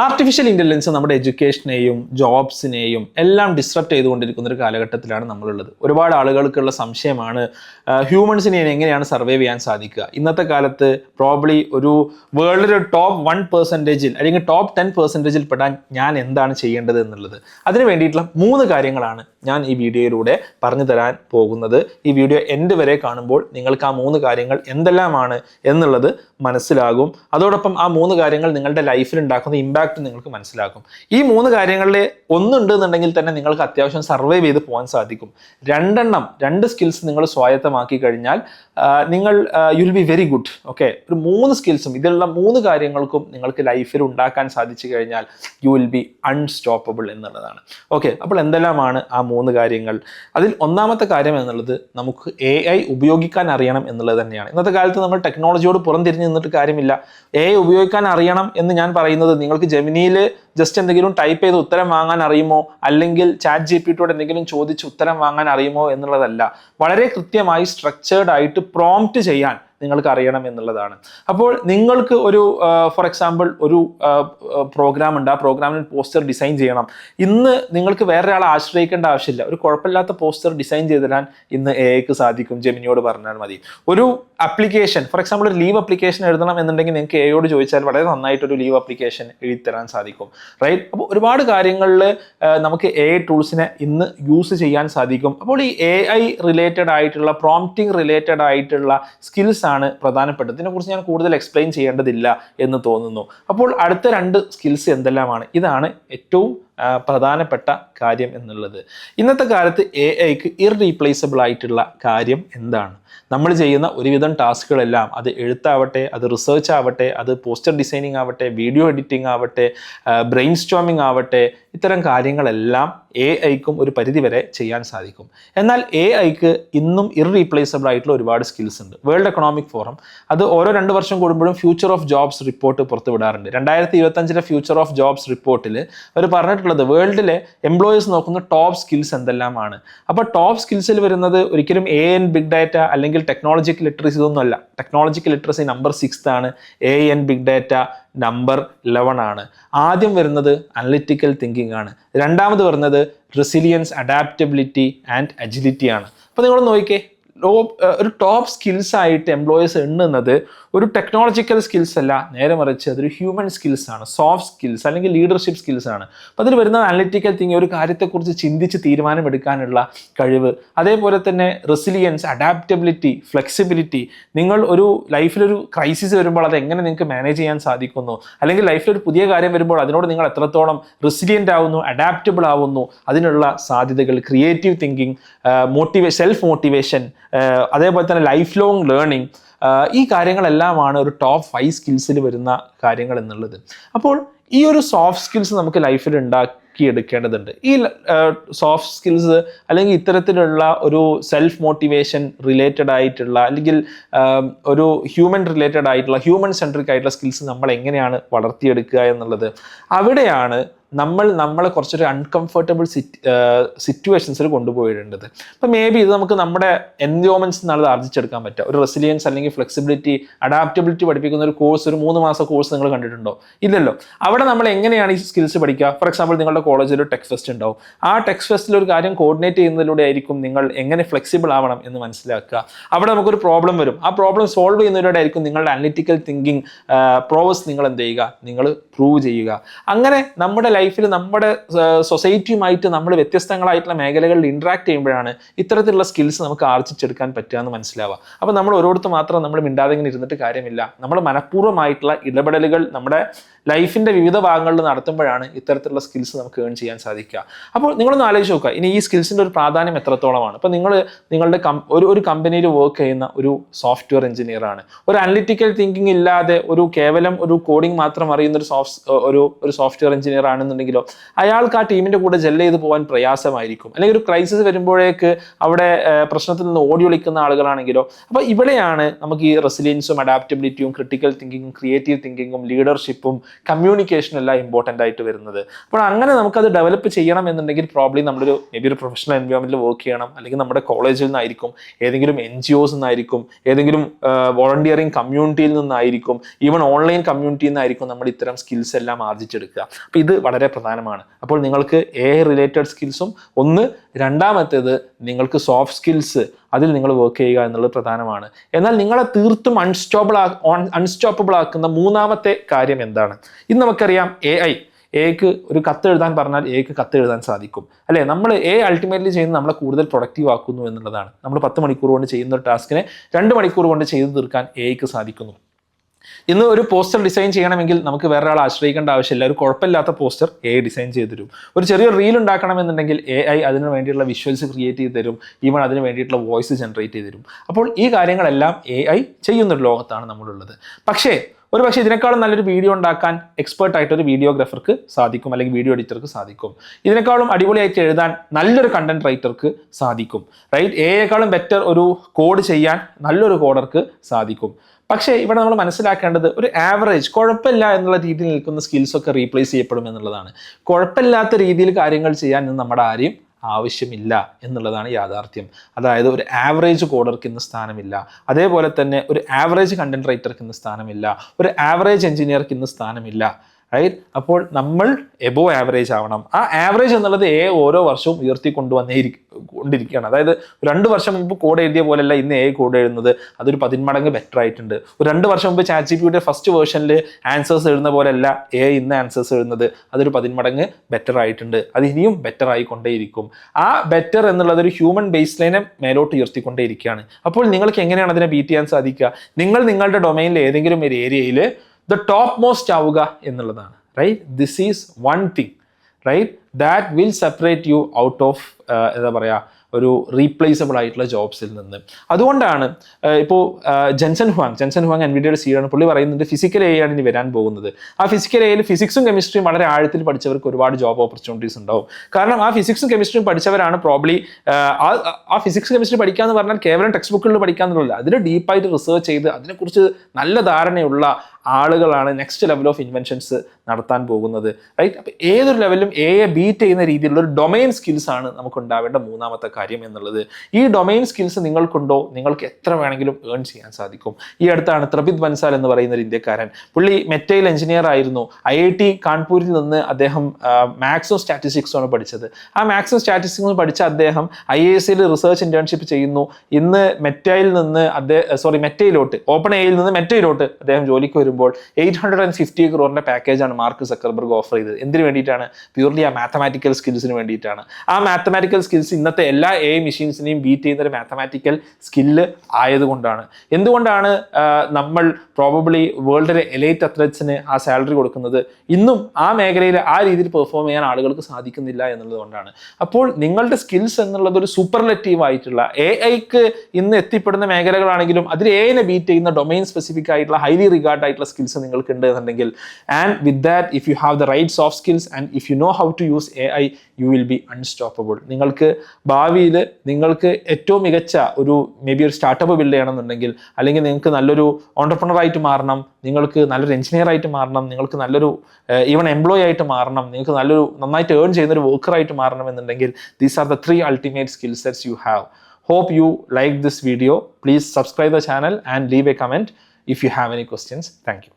Artificial intelligence നമ്മുടെ എഡ്യൂക്കേഷനെയും ജോബ്സിനെയും എല്ലാം disrupt ചെയ്തുകൊണ്ടിരിക്കുന്ന ഒരു കാലഘട്ടത്തിലാണ് നമ്മളുള്ളത്. ഒരുപാട് ആളുകൾക്കുള്ള സംശയമാണ് ഹ്യൂമൻസിനെ എങ്ങനെയാണ് സർവൈവ് ചെയ്യാൻ സാധിക്കുക? ഇന്നത്തെ കാലത്ത് പ്രോബ്ലി ഒരു വേൾഡിലെ ടോപ്പ് വൺ പെർസെന്റേജിൽ അല്ലെങ്കിൽ ടോപ്പ് ടെൻ പെർസെന്റേജിൽ പെടാൻ ഞാൻ എന്താണ് ചെയ്യേണ്ടത് എന്നുള്ളത്. അതിന് വേണ്ടിയിട്ടുള്ള മൂന്ന് കാര്യങ്ങളാണ് ഞാൻ ഈ വീഡിയോയിലൂടെ പറഞ്ഞു തരാൻ പോകുന്നത്. ഈ വീഡിയോ എൻഡ് വരെ കാണുമ്പോൾ നിങ്ങൾക്ക് ആ മൂന്ന് കാര്യങ്ങൾ എന്തെല്ലാമാണ് എന്നുള്ളത് മനസ്സിലാകും. അതോടൊപ്പം ആ മൂന്ന് കാര്യങ്ങൾ നിങ്ങളുടെ ലൈഫിൽ ഉണ്ടാക്കുന്ന ഇമ്പാക്റ്റ് നിങ്ങൾക്ക് മനസ്സിലാക്കും. ഈ മൂന്ന് കാര്യങ്ങളിൽ ഒന്നുണ്ട് എന്നുണ്ടെങ്കിൽ തന്നെ നിങ്ങൾക്ക് അത്യാവശ്യം സർവൈവ് ചെയ്ത് പോകാൻ സാധിക്കും. രണ്ടെണ്ണം രണ്ട് സ്കിൽസ് നിങ്ങൾ സ്വായത്തമാക്കി കഴിഞ്ഞാൽ നിങ്ങൾ you will be very good okay ഒരു മൂന്ന് സ്കിൽസും ഇതിലുള്ള മൂന്ന് കാര്യങ്ങൾക്കും നിങ്ങൾക്ക് ലൈഫിൽ ഉണ്ടാക്കാൻ സാധിച്ചു കഴിഞ്ഞാൽ യു വിൽ ബി അൺസ്റ്റോപ്പബിൾ എന്നുള്ളതാണ്. ഓക്കെ അപ്പോൾ എന്തെല്ലാമാണ് ആ മൂന്ന് കാര്യങ്ങൾ? അതിൽ ഒന്നാമത്തെ കാര്യം എന്നുള്ളത് നമുക്ക് എ ഐ ഉപയോഗിക്കാൻ അറിയണം എന്നുള്ളത് തന്നെയാണ്. ഇന്നത്തെ കാലത്ത് നമ്മൾ ടെക്നോളജിയോട് പുറംതിരിഞ്ഞ് നിന്നിട്ട് കാര്യമില്ല. എ ഐ ഉപയോഗിക്കാൻ അറിയണം എന്ന് ഞാൻ പറയുന്നത് നിങ്ങൾക്ക് ജെമിനിയിൽ ജസ്റ്റ് എന്തെങ്കിലും ടൈപ്പ് ചെയ്ത് ഉത്തരം വാങ്ങാൻ അറിയുമോ? അല്ലെങ്കിൽ ചാറ്റ് ജി പി ടിയോട് എന്തെങ്കിലും ചോദിച്ച് ഉത്തരം വാങ്ങാൻ അറിയുമോ എന്നുള്ളതല്ല. വളരെ കൃത്യമായി സ്ട്രക്ചേർഡ് ആയിട്ട് പ്രോംപ്റ്റ് ചെയ്യാൻ നിങ്ങൾക്ക് അറിയണം എന്നുള്ളതാണ്. അപ്പോൾ നിങ്ങൾക്ക് ഒരു ഫോർ എക്സാമ്പിൾ ഒരു പ്രോഗ്രാം ഉണ്ട്. ആ പ്രോഗ്രാമിൽ പോസ്റ്റർ ഡിസൈൻ ചെയ്യണം. ഇന്ന് നിങ്ങൾക്ക് വേറെ ഒരാളെ ആശ്രയിക്കേണ്ട ആവശ്യമില്ല. ഒരു കുഴപ്പമില്ലാത്ത പോസ്റ്റർ ഡിസൈൻ ചെയ്ത് തരാൻ ഇന്ന് എ ഐക്ക് സാധിക്കും ജെമിനിയോട് പറഞ്ഞാൽ മതി. ഒരു അപ്ലിക്കേഷൻ ഫോർ എക്സാമ്പിൾ ഒരു ലീവ് അപ്ലിക്കേഷൻ എഴുതണം എന്നുണ്ടെങ്കിൽ നിങ്ങൾക്ക് എയോട് ചോദിച്ചാൽ വളരെ നന്നായിട്ടൊരു ലീവ് അപ്ലിക്കേഷൻ എഴുതി തരാൻ സാധിക്കും. റൈറ്റ് അപ്പോൾ ഒരുപാട് കാര്യങ്ങളിൽ നമുക്ക് എ ഐ ടൂൾസിനെ ഇന്ന് യൂസ് ചെയ്യാൻ സാധിക്കും. അപ്പോൾ ഈ എ ഐ റിലേറ്റഡ് ആയിട്ടുള്ള പ്രോംപ്റ്റിംഗ് റിലേറ്റഡ് ആയിട്ടുള്ള സ്കിൽസ് ആണ് പ്രധാനപ്പെട്ടത്. ഇതിനെക്കുറിച്ച് ഞാൻ കൂടുതൽ എക്സ്പ്ലെയിൻ ചെയ്യേണ്ടതില്ല എന്ന് തോന്നുന്നു. അപ്പോൾ അടുത്ത രണ്ട് സ്കിൽസ് എന്തെല്ലാമാണ്? ഇതാണ് ഏറ്റവും പ്രധാനപ്പെട്ട കാര്യം എന്നുള്ളത്. ഇന്നത്തെ കാലത്ത് എ ഐക്ക് ഇറീപ്ലേസബിൾ ആയിട്ടുള്ള കാര്യം എന്താണ്? നമ്മൾ ചെയ്യുന്ന ഒരുവിധം ടാസ്കുകളെല്ലാം അത് എഴുത്താവട്ടെ അത് റിസർച്ച് ആവട്ടെ അത് പോസ്റ്റർ ഡിസൈനിങ് ആവട്ടെ വീഡിയോ എഡിറ്റിംഗ് ആവട്ടെ ബ്രെയിൻ സ്റ്റോമിങ് ആവട്ടെ ഇത്തരം കാര്യങ്ങളെല്ലാം എ ഐക്കും ഒരു പരിധിവരെ ചെയ്യാൻ സാധിക്കും. എന്നാൽ എ ഐക്ക് ഇന്നും ഇറീപ്ലേസബിൾ ആയിട്ടുള്ള ഒരുപാട് സ്കിൽസ് ഉണ്ട്. വേൾഡ് എക്കണോമിക് ഫോറം അത് ഓരോ രണ്ട് വർഷം കൂടുമ്പോഴും ഫ്യൂച്ചർ ഓഫ് ജോബ്സ് റിപ്പോർട്ട് പുറത്തുവിടാറുണ്ട്. രണ്ടായിരത്തി ഇരുപത്തഞ്ചിലെ ഫ്യൂച്ചർ ഓഫ് ജോബ്സ് റിപ്പോർട്ടിൽ അവർ പറഞ്ഞിട്ടുള്ളത് വേൾഡിലെ എംപ്ലോയീസ് നോക്കുന്ന ടോപ്പ് സ്കിൽസ് എന്തെല്ലാമാണ്. അപ്പോൾ ടോപ്പ് സ്കിൽസിൽ വരുന്നത് ഒരിക്കലും എ എൻ ബിഗ് ഡാറ്റ അല്ലെങ്കിൽ ടെക്നോളജിക്കൽ ലിറ്ററസി ഇതൊന്നുമല്ല. ടെക്നോളജിക്കൽ ലിറ്ററസി നമ്പർ സിക്സ് ആണ് AI and big data number eleven ആണ്. ആദ്യം വരുന്നത് അനലിറ്റിക്കൽ തിങ്കിങ് ആണ്. രണ്ടാമത് വരുന്നത് റെസിലിയൻസ് അഡാപ്റ്റബിലിറ്റി ആൻഡ് അജിലിറ്റി ആണ്. അപ്പോൾ നിങ്ങൾ നോക്കിക്കേ ഒരു ടോപ്പ് സ്കിൽസ് ആയിട്ട് എംപ്ലോയീസ് എണ്ണുന്നത് ഒരു ടെക്നോളജിക്കൽ സ്കിൽസ് അല്ല നേരെ മറിച്ച് അതൊരു ഹ്യൂമൻ സ്കിൽസ് ആണ് സോഫ്റ്റ് സ്കിൽസ് അല്ലെങ്കിൽ ലീഡർഷിപ്പ് സ്കിൽസ് ആണ്. അപ്പോൾ അതിൽ വരുന്ന അനലിറ്റിക്കൽ തിങ് ഒരു കാര്യത്തെക്കുറിച്ച് ചിന്തിച്ച് തീരുമാനമെടുക്കാനുള്ള കഴിവ് അതേപോലെ തന്നെ റെസിലിയൻസ് അഡാപ്റ്റബിലിറ്റി ഫ്ലെക്സിബിലിറ്റി നിങ്ങൾ ഒരു ലൈഫിലൊരു ക്രൈസിസ് വരുമ്പോൾ അത് എങ്ങനെ നിങ്ങൾക്ക് മാനേജ് ചെയ്യാൻ സാധിക്കുന്നു? അല്ലെങ്കിൽ ലൈഫിൽ ഒരു പുതിയ കാര്യം വരുമ്പോൾ അതിനോട് നിങ്ങൾ എത്രത്തോളം റെസിലിയന്റ് ആവുന്നു അഡാപ്റ്റബിൾ ആവുന്നു? അതിനുള്ള സാധ്യതകൾ ക്രിയേറ്റീവ് തിങ്കിങ് മോട്ടിവേ സെൽഫ് മോട്ടിവേഷൻ അതേപോലെ തന്നെ ലൈഫ് ലോങ് ലേണിംഗ് ഈ കാര്യങ്ങളെല്ലാമാണ് ഒരു ടോപ്പ് ഫൈവ് സ്കിൽസിൽ വരുന്ന കാര്യങ്ങൾ എന്നുള്ളത്. അപ്പോൾ ഈ ഒരു സോഫ്റ്റ് സ്കിൽസ് നമുക്ക് ലൈഫിൽ ഉണ്ടാക്കി എടുക്കേണ്ടതുണ്ട് ഈ സോഫ്റ്റ് സ്കിൽസ് അല്ലെങ്കിൽ ഇത്തരത്തിലുള്ള ഒരു സെൽഫ് മോട്ടിവേഷൻ റിലേറ്റഡ് ആയിട്ടുള്ള അല്ലെങ്കിൽ ഒരു ഹ്യൂമൻ റിലേറ്റഡ് ആയിട്ടുള്ള ഹ്യൂമൻ സെൻട്രിക് ആയിട്ടുള്ള സ്കിൽസ് നമ്മൾ എങ്ങനെയാണ് വളർത്തിയെടുക്കുക എന്നുള്ളത്. അവിടെയാണ് നമ്മൾ നമ്മളെ കുറച്ചൊരു അൺകംഫർട്ടബിൾ സിറ്റ് സിറ്റുവേഷൻസിൽ കൊണ്ടുപോയിടേണ്ടത്. അപ്പം മേ ബി ഇത് നമുക്ക് നമ്മുടെ എൻവയോൺമെന്റ്സ് എന്നുള്ളത് ആർജിച്ചെടുക്കാൻ പറ്റുക. ഒരു റെസിലിയൻസ് അല്ലെങ്കിൽ ഫ്ലെക്സിബിലിറ്റി അഡാപ്റ്റബിലിറ്റി പഠിപ്പിക്കുന്ന ഒരു കോഴ്സ് ഒരു മൂന്ന് മാസം കോഴ്സ് നിങ്ങൾ കണ്ടിട്ടുണ്ടോ? ഇല്ലല്ലോ. അവിടെ നമ്മൾ എങ്ങനെയാണ് ഈ സ്കിൽസ് പഠിക്കുക? ഫോർ എക്സാമ്പിൾ നിങ്ങളുടെ കോളേജിൽ ഒരു ഫെസ്റ്റ് ഉണ്ടാവും. ആ ടെക്സ് ഫെസ്റ്റിൽ ഒരു കാര്യം കോർഡിനേറ്റ് ചെയ്യുന്നതിലൂടെ ആയിരിക്കും നിങ്ങൾ എങ്ങനെ ഫ്ലെക്സിബിൾ ആവണം എന്ന് മനസ്സിലാക്കുക. അവിടെ നമുക്കൊരു പ്രോബ്ലം വരും. ആ പ്രോബ്ലം സോൾവ് ചെയ്യുന്നതിലൂടെ ആയിരിക്കും നിങ്ങളുടെ അനലിറ്റിക്കൽ തിങ്കിങ് പ്രോവസ് നിങ്ങൾ എന്ത് ചെയ്യുക? നിങ്ങൾ പ്രൂവ് ചെയ്യുക. അങ്ങനെ നമ്മുടെ ലൈഫിൽ നമ്മുടെ സൊസൈറ്റിയുമായിട്ട് നമ്മൾ വ്യത്യസ്തങ്ങളായിട്ടുള്ള മേഖലകളിൽ ഇൻട്രാക്ട് ചെയ്യുമ്പോഴാണ് ഇത്തരത്തിലുള്ള സ്കിൽസ് നമുക്ക് ആർജിച്ചെടുക്കാൻ പറ്റുക എന്ന് മനസ്സിലാവുക. അപ്പോൾ നമ്മൾ ഓരോരുത്തർ മാത്രം നമ്മൾ മിണ്ടാതെ ഇങ്ങനെ ഇരുന്നിട്ട് കാര്യമില്ല. നമ്മൾ മനഃപൂർവമായിട്ടുള്ള ഇടപെടലുകൾ നമ്മുടെ ലൈഫിന്റെ വിവിധ ഭാഗങ്ങളിൽ നടത്തുമ്പോഴാണ് ഇത്തരത്തിലുള്ള സ്കിൽസ് നമുക്ക് ഏൺ ചെയ്യാൻ സാധിക്കുക. അപ്പോൾ നിങ്ങളൊന്ന് ആലോചിച്ച് നോക്കുക. ഇനി ഈ സ്കിൽസിന്റെ ഒരു പ്രാധാന്യം എത്രത്തോളമാണ്? ഇപ്പോൾ നിങ്ങൾ നിങ്ങളുടെ കം ഒരു ഒരു കമ്പനിയിൽ വർക്ക് ചെയ്യുന്ന ഒരു സോഫ്റ്റ്വെയർ എഞ്ചിനീയർ ആണ്. ഒരു അനലിറ്റിക്കൽ തിങ്കിങ് ഇല്ലാതെ ഒരു കേവലം ഒരു കോഡിംഗ് മാത്രം അറിയുന്ന ഒരു സോഫ്റ്റ് ഒരു ഒരു സോഫ്റ്റ്വെയർ എഞ്ചിനീയർ ആണെന്നുണ്ടെങ്കിലോ അയാൾക്ക് ആ ടീമിന്റെ കൂടെ ജെല്ല് ചെയ്ത് പോകാൻ പ്രയാസമായിരിക്കും. അല്ലെങ്കിൽ ഒരു ക്രൈസിസ് വരുമ്പോഴേക്ക് അവിടെ പ്രശ്നത്തിൽ നിന്ന് ഓടി ഒളിക്കുന്ന ആളുകളാണെങ്കിലോ അപ്പോൾ ഇവിടെയാണ് നമുക്ക് ഈ റെസിലിയൻസും അഡാപ്റ്റബിലിറ്റിയും ക്രിട്ടിക്കൽ തിങ്കിങ്ങും ക്രിയേറ്റീവ് തിങ്കിങ്ങും ലീഡർഷിപ്പും കമ്മ്യൂണിക്കേഷനും എല്ലാം ഇമ്പോർട്ടന്റ് ആയിട്ട് വരുന്നത്. അപ്പോൾ അങ്ങനെ നമുക്കത് ഡെവലപ്പ് ചെയ്യണം എന്നുണ്ടെങ്കിൽ പ്രോബ്ലി നമ്മളൊരു മേ ബി ഒരു പ്രൊഫഷണൽ എൻവയോൺമെന്റിൽ വർക്ക് ചെയ്യണം. അല്ലെങ്കിൽ നമ്മുടെ കോളേജിൽ നിന്നായിരിക്കും ഏതെങ്കിലും എൻ ജി ഒസ് നിന്നായിരിക്കും ഏതെങ്കിലും വോളണ്ടിയറിങ് കമ്മ്യൂണിറ്റിയിൽ നിന്നായിരിക്കും ഈവൻ ഓൺലൈൻ കമ്മ്യൂണിറ്റിയിൽ നിന്നായിരിക്കും നമ്മൾ ഇത്തരം സ്കിൽസ് എല്ലാം ആർജിച്ചെടുക്കുക. അപ്പോൾ ഇത് വളരെ പ്രധാനമാണ്. അപ്പോൾ നിങ്ങൾക്ക് എ റിലേറ്റഡ് സ്കിൽസും ഒന്ന് രണ്ടാമത്തേത് നിങ്ങൾക്ക് സോഫ്റ്റ് സ്കിൽസ് അതിൽ നിങ്ങൾ വർക്ക് ചെയ്യുക എന്നുള്ളത് പ്രധാനമാണ്. എന്നാൽ നിങ്ങളെ തീർത്തും അൺസ്റ്റോപ്പിൾ അൺസ്റ്റോപ്പബിൾ ആക്കുന്ന മൂന്നാമത്തെ കാര്യം എന്താണ്? ഇന്ന് നമുക്കറിയാം എ ഐ എക്ക് ഒരു കത്ത് എഴുതാൻ പറഞ്ഞാൽ എക്ക് കത്ത് എഴുതാൻ സാധിക്കും. അല്ലേ? നമ്മൾ എ അൾട്ടിമേറ്റ്ലി ചെയ്യുന്നത് നമ്മളെ കൂടുതൽ പ്രൊഡക്റ്റീവ് ആക്കുന്നു എന്നുള്ളതാണ്. നമ്മൾ പത്ത് മണിക്കൂർ കൊണ്ട് ചെയ്യുന്ന ടാസ്കിനെ രണ്ട് മണിക്കൂർ കൊണ്ട് ചെയ്തു തീർക്കാൻ എക്ക് സാധിക്കുന്നു. ഇന്ന് ഒരു പോസ്റ്റർ ഡിസൈൻ ചെയ്യണമെങ്കിൽ നമുക്ക് വേറെ ഒരാളെ ആശ്രയിക്കേണ്ട ആവശ്യമില്ല. ഒരു കുഴപ്പമില്ലാത്ത പോസ്റ്റർ എ ഡിസൈൻ ചെയ്ത് തരും. ഒരു ചെറിയ റീൽ ഉണ്ടാക്കണമെന്നുണ്ടെങ്കിൽ എ ഐ അതിന് വേണ്ടിയിട്ടുള്ള വിഷ്വൽസ് ക്രിയേറ്റ് ചെയ്ത് തരും. ഈവൺ അതിന് വേണ്ടിയിട്ടുള്ള വോയിസ് ജനറേറ്റ് ചെയ്ത് തരും. അപ്പോൾ ഈ കാര്യങ്ങളെല്ലാം എ ഐ ചെയ്യുന്നൊരു ലോകത്താണ് നമ്മളുള്ളത്. പക്ഷേ ഒരു പക്ഷേ ഇതിനേക്കാളും നല്ലൊരു വീഡിയോ ഉണ്ടാക്കാൻ എക്സ്പേർട്ട് ആയിട്ട് ഒരു വീഡിയോഗ്രാഫർക്ക് സാധിക്കും അല്ലെങ്കിൽ വീഡിയോ എഡിറ്റർക്ക് സാധിക്കും. ഇതിനേക്കാളും അടിപൊളിയായിട്ട് എഴുതാൻ നല്ലൊരു കണ്ടന്റ് റൈറ്റർക്ക് സാധിക്കും. റൈറ്റ് എയേക്കാളും ബെറ്റർ ഒരു കോഡ് ചെയ്യാൻ നല്ലൊരു കോഡർക്ക് സാധിക്കും. പക്ഷേ ഇവിടെ നമ്മൾ മനസ്സിലാക്കേണ്ടത് ഒരു ആവറേജ് കുഴപ്പമില്ല എന്നുള്ള രീതിയിൽ നിൽക്കുന്ന സ്കിൽസൊക്കെ റീപ്ലേസ് ചെയ്യപ്പെടും എന്നുള്ളതാണ്. കുഴപ്പമില്ലാത്ത രീതിയിൽ കാര്യങ്ങൾ ചെയ്യാൻ നമ്മുടെ ആരെയും ആവശ്യമില്ല എന്നുള്ളതാണ് യാഥാർത്ഥ്യം. അതായത് ഒരു ആവറേജ് കോഡർക്ക് ഇന്ന് സ്ഥാനമില്ല. അതേപോലെ തന്നെ ഒരു ആവറേജ് കണ്ടന്റ് റൈറ്റർക്ക് ഇന്ന് സ്ഥാനമില്ല. ഒരു ആവറേജ് എഞ്ചിനീയർക്ക് ഇന്ന് സ്ഥാനമില്ല. റൈറ്റ് അപ്പോൾ നമ്മൾ എബോ ആവറേജ് ആവണം. ആ ആവറേജ് എന്നുള്ളത് ഏ ഓരോ വർഷവും ഉയർത്തി കൊണ്ടുവന്നേ കൊണ്ടിരിക്കുകയാണ് അതായത് രണ്ട് വർഷം മുമ്പ് കോഡ് എഴുതിയ പോലെയല്ല ഇന്ന് എ കോഡ് എഴുതുന്നത്. അതൊരു പതിന്മടങ്ങ് ബെറ്റർ ആയിട്ടുണ്ട്. ഒരു രണ്ട് വർഷം മുമ്പ് ചാറ്റ് ജി പിയുടെ ഫസ്റ്റ് വേർഷനിൽ ആൻസേഴ്സ് എഴുതുന്ന പോലെയല്ല എ ഇന്ന് ആൻസേഴ്സ് എഴുതുന്നത്. അതൊരു പതിന്മടങ്ങ് ബെറ്റർ ആയിട്ടുണ്ട്. അത് ഇനിയും ബെറ്റർ ആയിക്കൊണ്ടേയിരിക്കും. ആ ബെറ്റർ എന്നുള്ളത് ഒരു ഹ്യൂമൻ ബേസ് ലൈനെ മേലോട്ട് ഉയർത്തിക്കൊണ്ടേയിരിക്കുകയാണ്. അപ്പോൾ നിങ്ങൾക്ക് എങ്ങനെയാണ് അതിനെ ബീറ്റ് ചെയ്യാൻ സാധിക്കുക? നിങ്ങൾ നിങ്ങളുടെ ഡൊമൈനിൽ ഏതെങ്കിലും ഒരു ഏരിയയിൽ ദ ടോപ്പ് മോസ്റ്റ് ആവുക എന്നുള്ളതാണ്. Right this is one thing right that will separate you out of എന്താ പറയുക ഒരു റീപ്ലേസബിൾ ആയിട്ടുള്ള ജോബ്സിൽ നിന്ന്. അതുകൊണ്ടാണ് ഇപ്പോൾ ജെൻസൺ ഹുവാങ് ജെൻസൺ ഹുവാങ് എൻവിഡിയുടെ സീഡാണ് പുള്ളി പറയുന്നത് ഫിസിക്കൽ എ ആണ് ഇനി വരാൻ പോകുന്നത്. ആ ഫിസിക്കൽ എയിൽ ഫിസിക്സും കെമിസ്ട്രിയും വളരെ ആഴത്തിൽ പഠിച്ചവർക്ക് ഒരുപാട് ജോബ് ഓപ്പർച്യൂണിറ്റീസ് ഉണ്ടാവും. കാരണം ആ ഫിസിക്സും കെമിസ്ട്രിയും പഠിച്ചവരാണ് പ്രോബ്ലി ആ ഫിസിക്സ് കെമിസ്ട്രി പഠിക്കാന്ന് പറഞ്ഞാൽ കേവലം ടെക്സ്റ്റ് ബുക്കുകളിൽ പഠിക്കാന്നുള്ളൂ അതിൽ ഡീപ്പായിട്ട് റിസർച്ച് ചെയ്ത് അതിനെക്കുറിച്ച് നല്ല ധാരണയുള്ള ആളുകളാണ് നെക്സ്റ്റ് ലെവൽ ഓഫ് ഇൻവെൻഷൻസ് നടത്താൻ പോകുന്നത് റൈറ്റ് അപ്പോൾ ഏതൊരു ലെവലിലും എ എ ബീറ്റ് ചെയ്യുന്ന രീതിയിലുള്ള ഒരു ഡൊമൈൻ സ്കിൽസ് ആണ് നമുക്ക് ഉണ്ടാവേണ്ട മൂന്നാമത്തെ കാര്യം എന്നുള്ളത്. ഈ ഡൊമൈൻ സ്കിൽസ് നിങ്ങൾക്കുണ്ടോ? നിങ്ങൾക്ക് എത്ര വേണമെങ്കിലും ഏൺ ചെയ്യാൻ സാധിക്കും. ഈ അടുത്താണ് ത്രബിത് ബൻസാൽ എന്ന് പറയുന്ന ഒരു ഇന്ത്യക്കാരൻ. പുള്ളി മെറ്റൈൽ എഞ്ചിനീയർ ആയിരുന്നു. ഐ ഐ ടി കാൺപൂരിൽ നിന്ന് അദ്ദേഹം മാത്സും സ്റ്റാറ്റിസ്റ്റിക്സും ആണ് പഠിച്ചത്. ആ മാത്സും സ്റ്റാറ്റിസ്റ്റിക്സും പഠിച്ച അദ്ദേഹം ഐ എ എസിൽ റിസർച്ച് ഇന്റേൺഷിപ്പ് ചെയ്യുന്നു. ഇന്ന് മെറ്റൈൽ നിന്ന് അദ്ദേഹം സോറി മെറ്റയിലോട്ട് ഓപ്പൺ എയിൽ നിന്ന് മെറ്റയിലോട്ട് അദ്ദേഹം ജോലിക്ക് വരുമ്പോൾ എയ്റ്റ് ഹൺഡ്രഡ് ആൻഡ് ഫിഫ്റ്റി ക്രോറിന്റെ പാക്കേജാണ് മാർക്ക് സക്കർബർഗ് ഓഫർ ചെയ്തത്. എന്തിനു വേണ്ടിയിട്ടാണ്? പ്യൂർലി ആ മാത്തമാറ്റിക്കൽ സ്കിൽസിന് വേണ്ടിയിട്ടാണ്. ആ മാത്തമാറ്റിക്കൽ സ്കിൽസ് ഇന്നത്തെ എല്ലാ എ മെഷീൻസിനെയും ബീറ്റ് ചെയ്യുന്ന ഒരു മാത്തമാറ്റിക്കൽ സ്കില്ല് ആയതുകൊണ്ടാണ്. എന്തുകൊണ്ടാണ് നമ്മൾ പ്രോബബ്ലി വേൾഡിലെ എലൈറ്റ് അത്ലറ്റ്സിന് ആ സാലറി കൊടുക്കുന്നത്? ഇന്നും ആ മേഖലയിൽ ആ രീതിയിൽ പെർഫോം ചെയ്യാൻ ആളുകൾക്ക് സാധിക്കുന്നില്ല എന്നുള്ളതുകൊണ്ടാണ് അപ്പോൾ നിങ്ങളുടെ സ്കിൽസ് എന്നുള്ളത് ഒരു സൂപ്പർലെറ്റീവ് ആയിട്ടുള്ള എ ഐക്ക് ഇന്ന് എത്തിപ്പെടുന്ന മേഖലകളാണെങ്കിലും അതിൽ എ ബീറ്റ് ചെയ്യുന്ന ഡൊമൈൻ സ്പെസിഫിക് ആയിട്ടുള്ള ഹൈലി റിഗാർഡ് ആയിട്ടുള്ള സ്കിൽസ് നിങ്ങൾക്ക് ഉണ്ട് എന്നുണ്ടെങ്കിൽ and with that if you have the right soft skills and if you know how to use A I you will be unstoppable നിങ്ങൾക്ക് ഭാവിയിൽ നിങ്ങൾക്ക് ഏറ്റവും മികച്ച ഒരു മേ ബി ഒരു സ്റ്റാർട്ടപ്പ് ബിൽഡ് ചെയ്യണമെന്നുണ്ടെങ്കിൽ അല്ലെങ്കിൽ നിങ്ങൾക്ക് നല്ലൊരു ഓണ്ടർപ്രണർ ആയിട്ട് മാറണം നിങ്ങൾക്ക് നല്ലൊരു എഞ്ചിനീയർ ആയിട്ട് മാറണം നിങ്ങൾക്ക് നല്ലൊരു ഈവൺ എംപ്ലോയി ആയിട്ട് മാറണം നിങ്ങൾക്ക് നല്ലൊരു നന്നായിട്ട് ഏൺ ചെയ്യുന്ന ഒരു വർക്കർ ആയിട്ട് മാറണം എന്നുണ്ടെങ്കിൽ these are the three ultimate skill sets you have hope you like this video please subscribe the channel and leave a comment. If you have any questions thank you